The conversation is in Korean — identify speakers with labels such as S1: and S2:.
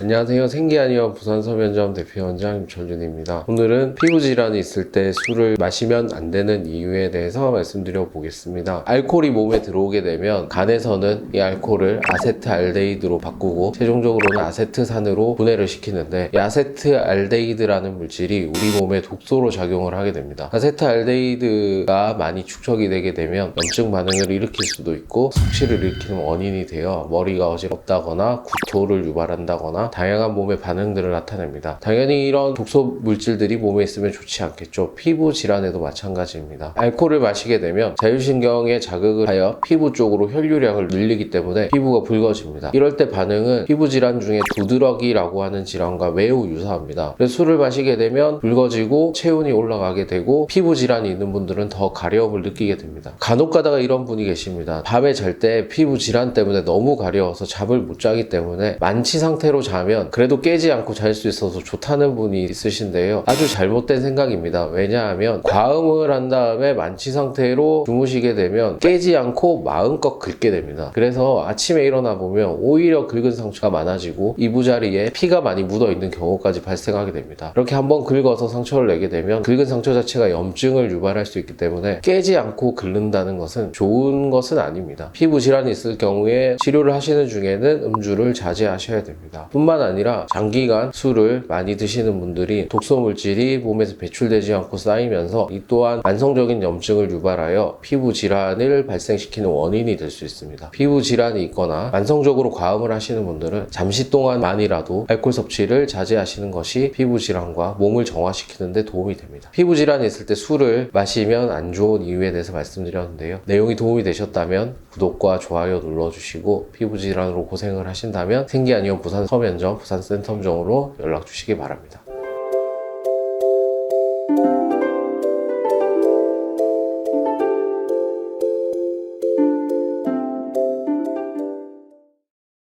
S1: 안녕하세요. 생기아니원 부산 서면점 대표원장 임철준입니다. 오늘은 피부 질환이 있을 때 술을 마시면 안 되는 이유에 대해서 말씀드려 보겠습니다. 알코올이 몸에 들어오게 되면 간에서는 이 알코올을 아세트알데히드로 바꾸고 최종적으로는 아세트산으로 분해를 시키는데 이 아세트알데히드라는 물질이 우리 몸에 독소로 작용을 하게 됩니다. 아세트알데히드가 많이 축적이 되게 되면 염증 반응을 일으킬 수도 있고 숙취를 일으키는 원인이 되어 머리가 어지럽다거나 구토를 유발한다거나 다양한 몸의 반응들을 나타냅니다. 당연히 이런 독소 물질들이 몸에 있으면 좋지 않겠죠. 피부 질환에도 마찬가지입니다. 알코올을 마시게 되면 자율신경에 자극을 하여 피부 쪽으로 혈류량을 늘리기 때문에 피부가 붉어집니다. 이럴 때 반응은 피부 질환 중에 두드러기라고 하는 질환과 매우 유사합니다. 그래서 술을 마시게 되면 붉어지고 체온이 올라가게 되고 피부 질환이 있는 분들은 더 가려움을 느끼게 됩니다. 간혹 가다가 이런 분이 계십니다. 밤에 잘 때 피부 질환 때문에 너무 가려워서 잠을 못 자기 때문에 만취 상태로 자면 그래도 깨지 않고 잘 수 있어서 좋다는 분이 있으신데요. 아주 잘못된 생각입니다. 왜냐하면 과음을 한 다음에 만취 상태로 주무시게 되면 깨지 않고 마음껏 긁게 됩니다. 그래서 아침에 일어나 보면 오히려 긁은 상처가 많아지고 이부자리에 피가 많이 묻어 있는 경우까지 발생하게 됩니다. 이렇게 한번 긁어서 상처를 내게 되면 긁은 상처 자체가 염증을 유발할 수 있기 때문에 깨지 않고 긁는다는 것은 좋은 것은 아닙니다. 피부 질환이 있을 경우에 치료를 하시는 중에는 음주를 자제하셔야 됩니다. 뿐만 아니라 장기간 술을 많이 드시는 분들이 독소 물질이 몸에서 배출되지 않고 쌓이면서 이 또한 만성적인 염증을 유발하여 피부 질환을 발생시키는 원인이 될 수 있습니다. 피부 질환이 있거나 만성적으로 과음을 하시는 분들은 잠시 동안만이라도 알코올 섭취를 자제하시는 것이 피부 질환과 몸을 정화시키는 데 도움이 됩니다. 피부 질환이 있을 때 술을 마시면 안 좋은 이유에 대해서 말씀드렸는데요. 내용이 도움이 되셨다면 구독과 좋아요 눌러주시고 피부 질환으로 고생을 하신다면 생기아니온 부산 서면 점 부산 센텀점으로 연락 주시기 바랍니다.